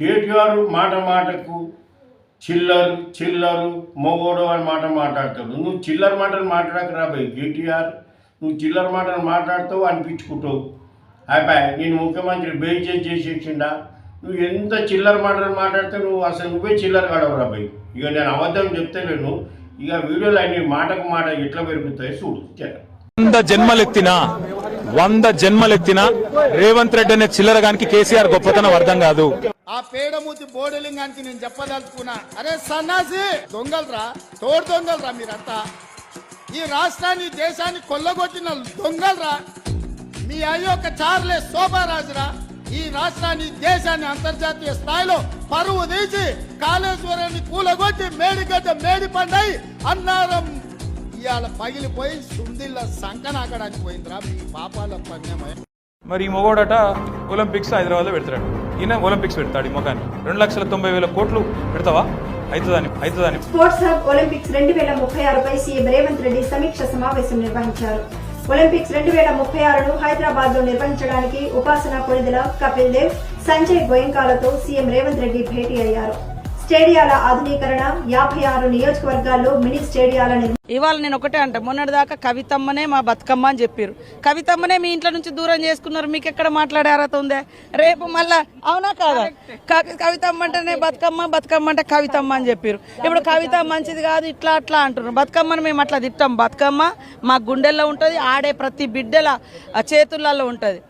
కేటీఆర్ మాట మాటకు చిల్లరు చిల్లరు మొగోడు అని మాట మాట్లాడతాడు. నువ్వు చిల్లర మాటలు మాట్లాడక రాబోయ్ కేటీఆర్. నువ్వు చిల్లర మాటలు మాట్లాడుతావు అనిపించుకుంటావు. అయిపోయి నేను ముఖ్యమంత్రి బేయిచే చేసేసిండా. నువ్వు ఎంత చిల్లర మాటలు మాట్లాడితే నువ్వు అసలు నువ్వే చిల్లర గడవు రాబోయ్ ఇక నేను అబద్ధం చెప్తలేను. ఇక వీడియోలు అన్ని మాటకు మాట ఎట్లా పెరుగుతాయి చూడు వంద జన్మలెత్తినా వంద జన్మలెత్తినా రేవంత్ రెడ్డి అనే చిల్లరగానికి కేసీఆర్ గొప్పతనం అర్థం కాదు. ఆ పేడమూతి బోడలింగానికి నేను చెప్పదలుచుకున్నా అరే సన్నాసి! దొంగలరా తోడు దొంగలరా మీరంతా. ఈ రాష్ట్రాన్ని దేశాన్ని కొల్లగొట్టిన దొంగలరా. మీ అయ్యో ఒక చార్లే శోభారాజురా. ఈ రాష్ట్రాన్ని దేశాన్ని అంతర్జాతీయ స్థాయిలో పరువు తీసి కాళేశ్వరాన్ని కూలగొట్టి మేడిగడ్డ మేడి పండై అన్నారం ఇవాళ పగిలిపోయి సుందిళ్ళ సంకనాకడానికి పోయిందిరా మీ పాపాల పణ్యమై మరి ఈ మొగోడట ఒలింపిక్స్ హైదరాబాద్లో పెడతాడు. ఈయన ఒలింపిక్స్ పెడతాడు ఈ మొగాన్ని. రెండు లక్షల తొంభై వేల కోట్లు పెడతావా? అవుతుందని అవుతుందని స్పోర్ట్స్ హబ్ ఒలింపిక్స్ రెండు వేల ముప్పై ఆరుపై సీఎం రేవంత్ రెడ్డి సమీక్ష సమావేశం నిర్వహించారు. ఒలింపిక్స్ రెండు వేల ముప్పై ఆరును హైదరాబాద్లో నిర్వహించడానికి ఉపాసన కొణిదెల కపిల్ దేవ్ సంజయ్ గోయంకాలతో సీఎం రేవంత్ రెడ్డి భేటీ అయ్యారు. స్టేడియాల ఆధునీకరణ యాభై ఆరు నియోజకవర్గాల్లో మినీ స్టేడియాల ఇవాళ నేను ఒకటే అంట మొన్నటిదాకా కవితమ్మనే మా బతుకమ్మ అని చెప్పారు కవితమ్మనే మీ ఇంట్లో నుంచి దూరం చేసుకున్నారు మీకు ఎక్కడ మాట్లాడే అర్హత ఉందే రేపు మళ్ళా అవునా కాదా? క- కవితమ్మ అంటేనే బతుకమ్మ బతుకమ్మ అంటే కవితమ్మ అని చెప్పారు ఇప్పుడు కవిత మంచిది కాదు ఇట్లా అట్లా అంటున్నారు బతుకమ్మని మేము అట్లా తిట్టాం. బతుకమ్మ మా గుండెల్లో ఉంటుంది ఆడే ప్రతి బిడ్డల ఆ చేతులలో ఉంటుంది.